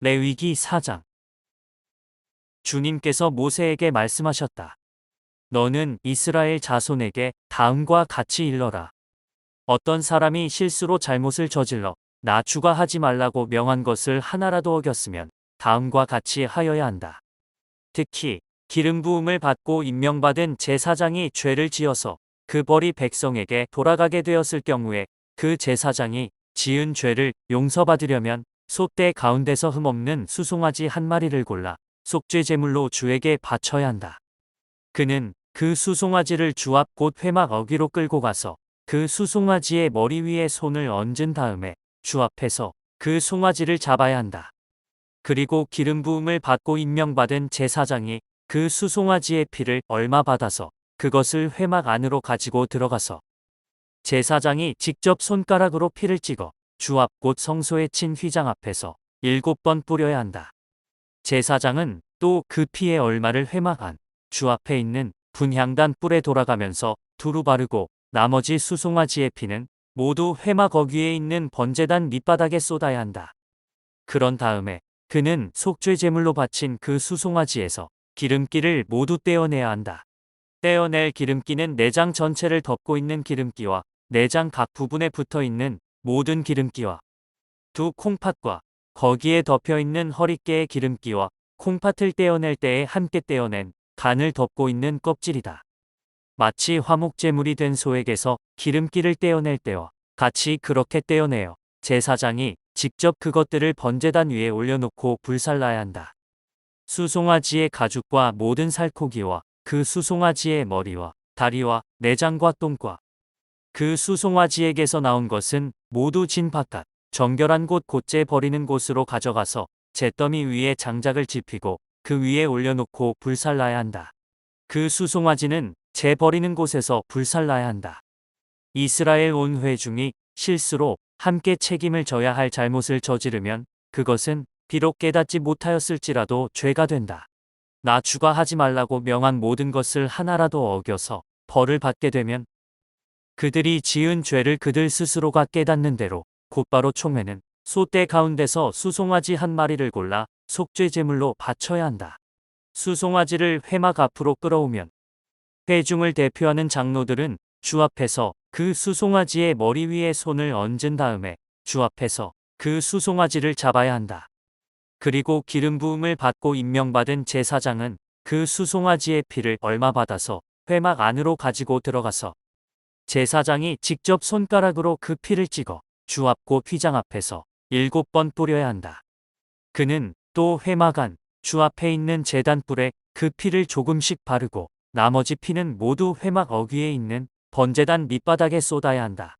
레위기 4장 주님께서 모세에게 말씀하셨다. 너는 이스라엘 자손에게 다음과 같이 일러라. 어떤 사람이 실수로 잘못을 저질러 나 추가하지 말라고 명한 것을 하나라도 어겼으면 다음과 같이 하여야 한다. 특히 기름 부음을 받고 임명받은 제사장이 죄를 지어서 그 벌이 백성에게 돌아가게 되었을 경우에 그 제사장이 지은 죄를 용서받으려면 소떼 가운데서 흠없는 수송아지 한 마리를 골라 속죄 제물로 주에게 바쳐야 한다. 그는 그 수송아지를 주 앞 곧 회막 어귀로 끌고 가서 그 수송아지의 머리 위에 손을 얹은 다음에 주 앞에서 그 송아지를 잡아야 한다. 그리고 기름 부음을 받고 임명받은 제사장이 그 수송아지의 피를 얼마 받아서 그것을 회막 안으로 가지고 들어가서 제사장이 직접 손가락으로 피를 찍어 주앞곧 성소에 친 휘장 앞에서 일곱 번 뿌려야 한다. 제사장은 또 그 피의 얼마를 회막 안, 주 앞에 있는 분향단 뿔에 돌아가면서 두루 바르고 나머지 수송아지의 피는 모두 회막 어귀에 있는 번제단 밑바닥에 쏟아야 한다. 그런 다음에 그는 속죄 제물로 바친 그 수송아지에서 기름기를 모두 떼어내야 한다. 떼어낼 기름기는 내장 전체를 덮고 있는 기름기와 내장 각 부분에 붙어 있는 모든 기름기와 두 콩팥과 거기에 덮여 있는 허리깨의 기름기와 콩팥을 떼어낼 때에 함께 떼어낸 간을 덮고 있는 껍질이다. 마치 화목제물이 된 소에게서 기름기를 떼어낼 때와 같이 그렇게 떼어내어 제사장이 직접 그것들을 번제단 위에 올려놓고 불살라야 한다. 수송아지의 가죽과 모든 살코기와 그 수송아지의 머리와 다리와 내장과 똥과 그 수송아지에게서 나온 것은 모두 진 바깥 정결한 곳 곧재 버리는 곳으로 가져가서 잿더미 위에 장작을 지피고 그 위에 올려놓고 불살라야 한다. 그 수송아지는 재 버리는 곳에서 불살라야 한다. 이스라엘 온 회중이 실수로 함께 책임을 져야 할 잘못을 저지르면 그것은 비록 깨닫지 못하였을지라도 죄가 된다. 나 추가 하지 말라고 명한 모든 것을 하나라도 어겨서 벌을 받게 되면 그들이 지은 죄를 그들 스스로가 깨닫는 대로 곧바로 총회는 소떼 가운데서 수송아지 한 마리를 골라 속죄 제물로 바쳐야 한다. 수송아지를 회막 앞으로 끌어오면 회중을 대표하는 장로들은 주 앞에서 그 수송아지의 머리 위에 손을 얹은 다음에 주 앞에서 그 수송아지를 잡아야 한다. 그리고 기름 부음을 받고 임명받은 제사장은 그 수송아지의 피를 얼마 받아서 회막 안으로 가지고 들어가서 제사장이 직접 손가락으로 그 피를 찍어 주앞곧 휘장 앞에서 일곱 번 뿌려야 한다. 그는 또 회막 안, 주 앞에 있는 재단 뿔에 그 피를 조금씩 바르고 나머지 피는 모두 회막 어귀에 있는 번제단 밑바닥에 쏟아야 한다.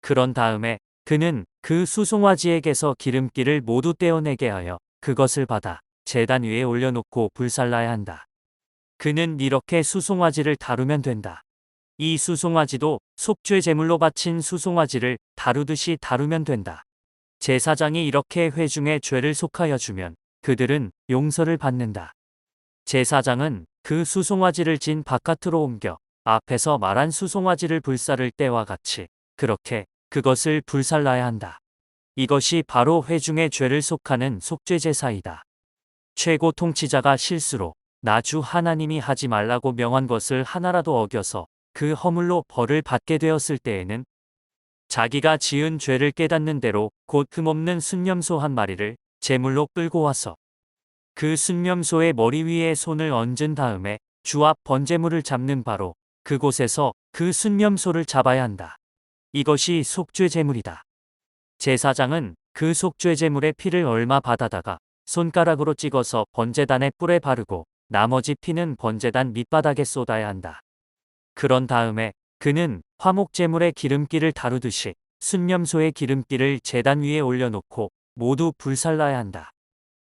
그런 다음에 그는 그 수송아지에게서 기름기를 모두 떼어내게 하여 그것을 받아 재단 위에 올려놓고 불살라야 한다. 그는 이렇게 수송아지를 다루면 된다. 이 수송아지도 속죄 제물로 바친 수송아지를 다루듯이 다루면 된다. 제사장이 이렇게 회중의 죄를 속하여 주면 그들은 용서를 받는다. 제사장은 그 수송아지를 진 바깥으로 옮겨 앞에서 말한 수송아지를 불살을 때와 같이 그렇게 그것을 불살라야 한다. 이것이 바로 회중의 죄를 속하는 속죄 제사이다. 최고 통치자가 실수로 나주 하나님이 하지 말라고 명한 것을 하나라도 어겨서 그 허물로 벌을 받게 되었을 때에는 자기가 지은 죄를 깨닫는 대로 곧 흠없는 순념소 한 마리를 제물로 끌고 와서 그 순념소의 머리 위에 손을 얹은 다음에 주 앞 번제물을 잡는 바로 그곳에서 그 순념소를 잡아야 한다. 이것이 속죄 제물이다. 제사장은 그 속죄 제물의 피를 얼마 받아다가 손가락으로 찍어서 번제단의 뿔에 바르고 나머지 피는 번제단 밑바닥에 쏟아야 한다. 그런 다음에 그는 화목 제물의 기름기를 다루듯이 순념소의 기름기를 제단 위에 올려놓고 모두 불살라야 한다.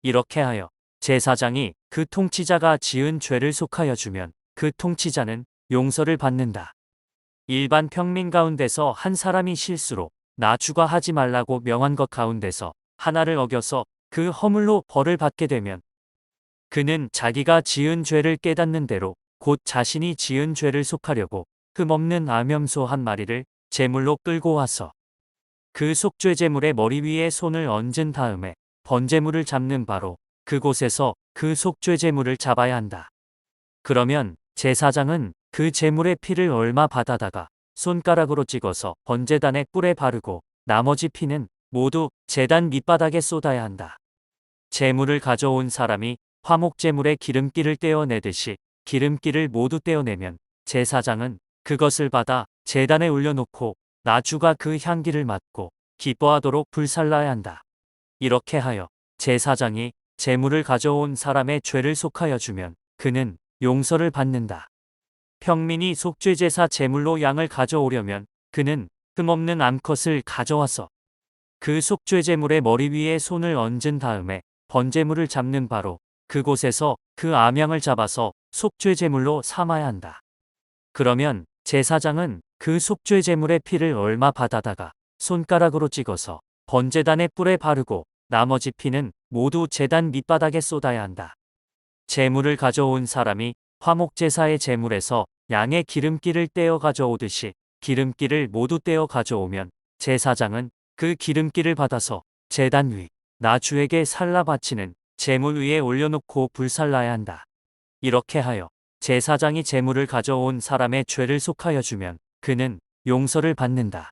이렇게 하여 제사장이 그 통치자가 지은 죄를 속하여 주면 그 통치자는 용서를 받는다. 일반 평민 가운데서 한 사람이 실수로 나 추가하지 말라고 명한 것 가운데서 하나를 어겨서 그 허물로 벌을 받게 되면 그는 자기가 지은 죄를 깨닫는 대로 곧 자신이 지은 죄를 속하려고 흠없는 암염소 한 마리를 제물로 끌고 와서 그 속죄 제물의 머리 위에 손을 얹은 다음에 번제물을 잡는 바로 그곳에서 그 속죄 제물을 잡아야 한다. 그러면 제사장은 그 제물의 피를 얼마 받아다가 손가락으로 찍어서 번제단의 뿔에 바르고 나머지 피는 모두 제단 밑바닥에 쏟아야 한다. 제물을 가져온 사람이 화목 제물의 기름기를 떼어내듯이 기름기를 모두 떼어내면 제사장은 그것을 받아 제단에 올려놓고 나주가 그 향기를 맡고 기뻐하도록 불살라야 한다. 이렇게 하여 제사장이 제물을 가져온 사람의 죄를 속하여 주면 그는 용서를 받는다. 평민이 속죄제사 제물로 양을 가져오려면 그는 흠없는 암컷을 가져와서 그 속죄제물의 머리 위에 손을 얹은 다음에 번제물을 잡는 바로 그곳에서 그 암양을 잡아서 속죄 제물로 삼아야 한다. 그러면 제사장은 그 속죄 제물의 피를 얼마 받아다가 손가락으로 찍어서 번제단의 뿔에 바르고 나머지 피는 모두 제단 밑바닥에 쏟아야 한다. 제물을 가져온 사람이 화목제사의 제물에서 양의 기름기를 떼어 가져오듯이 기름기를 모두 떼어 가져오면 제사장은 그 기름기를 받아서 제단 위 나주에게 살라 바치는 제물 위에 올려놓고 불살라야 한다. 이렇게 하여 제사장이 제물을 가져온 사람의 죄를 속하여 주면 그는 용서를 받는다.